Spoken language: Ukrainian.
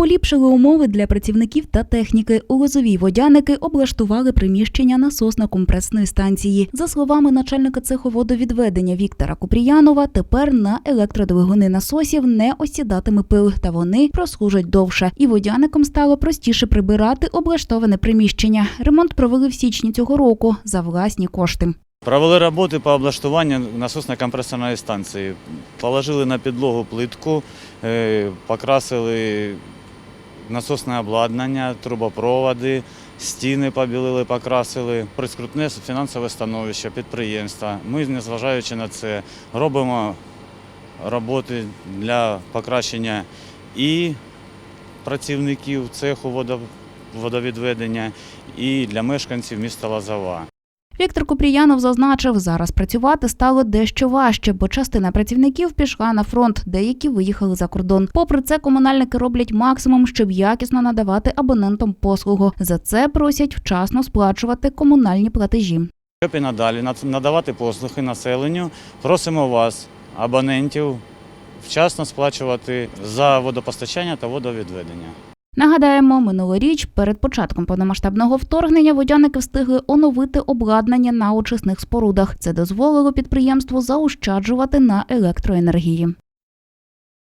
Поліпшили умови для працівників та техніки. У лозовій водяники облаштували приміщення насосно-компресної станції. За словами начальника цеху водовідведення Віктора Купріянова, тепер на електродвигуни насосів не осідатиме пил, та вони прослужать довше. І водяникам стало простіше прибирати облаштоване приміщення. Ремонт провели в січні цього року за власні кошти. Провели роботи по облаштуванню насосно-компресорної станції. Положили на підлогу плитку, е, покрасили насосне обладнання, трубопроводи, стіни побілили, покрасили. Прискрутне фінансове становище підприємства. Ми, незважаючи на це, робимо роботи для покращення і працівників цеху водовідведення, і для мешканців міста Лозова. Віктор Купріянов зазначив, зараз працювати стало дещо важче, бо частина працівників пішла на фронт, деякі виїхали за кордон. Попри це, комунальники роблять максимум, щоб якісно надавати абонентам послугу. За це просять вчасно сплачувати комунальні платежі. Щоб і надалі надавати послуги населенню, просимо вас, абонентів, вчасно сплачувати за водопостачання та водовідведення. Нагадаємо, минулоріч перед початком повномасштабного вторгнення водяники встигли оновити обладнання на очисних спорудах. Це дозволило підприємству заощаджувати на електроенергії.